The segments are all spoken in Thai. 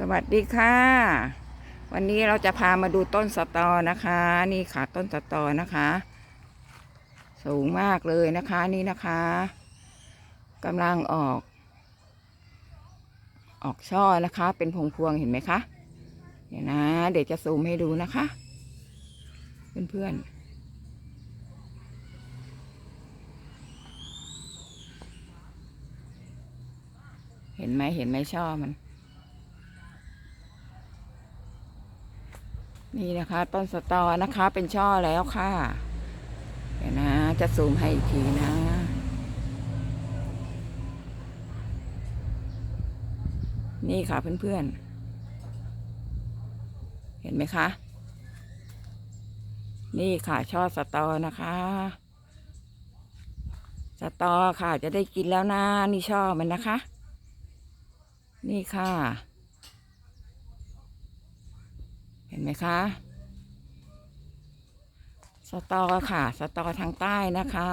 สวัสดีค่ะ วันนี้เราจะพามาดูต้นสตอนะคะ นี่ค่ะต้นสตอนะคะ สูงมากเลยนะคะนี่นะคะกำลังออก ออกช่อนะคะ เป็นพวงพวงเห็นไหมคะเดี๋ยวนะ เดี๋ยวจะซูมให้ดูนะคะ เพื่อนๆเห็นไหมเห็นไหมช่อมัน นี่นะคะ ต้นสตอนะคะ เป็นช่อแล้วค่ะ เดี๋ยวนะ จะซูมให้อีกทีนะ นี่ค่ะเพื่อนๆ เห็นไหมคะ นี่ค่ะช่อสตอนะคะ สตอค่ะจะได้กินแล้วนะ นี่ช่อมันนะคะ นี่ค่ะ เห็นไหมคะ สตอค่ะ สตอทางใต้นะคะ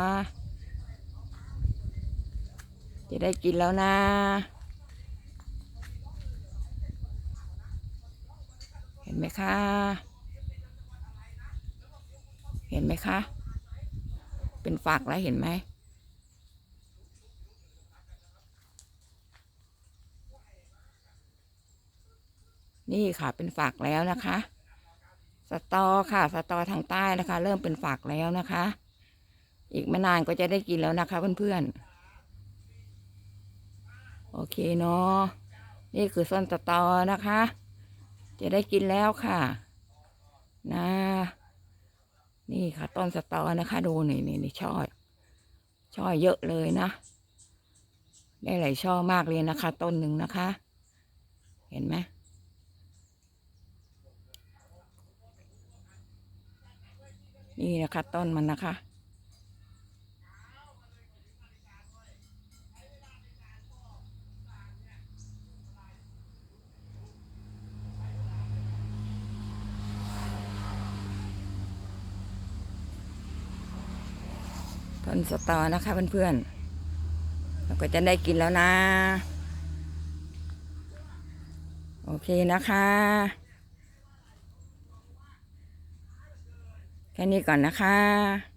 จะได้กินแล้วนะเห็นไหมคะ เห็นไหมคะ เป็นฝักแล้วเห็นไหม นี่ค่ะเป็นฝักแล้วนะคะ ตอค่ะ สตอทางใต้นะคะ เริ่มเป็นฝักแล้วนะคะ อีกไม่นานก็จะได้กินแล้วนะคะเพื่อนๆ โอเคเนาะ นี่คือส้นสตอนะคะ จะได้กินแล้วค่ะ นะ นี่ค่ะต้นสตอนะคะ ดูนี่นี่นี่ช่อ ช่อเยอะเลยนะ ได้หลายช่อมากเลยนะคะ ต้นหนึ่งนะคะ เห็นไหม นี่นะคะต้นมันนะคะ ต้นสตอนะคะเพื่อนๆเราก็จะได้กินแล้วนะ โอเคนะคะ แค่นี้ก่อนนะคะ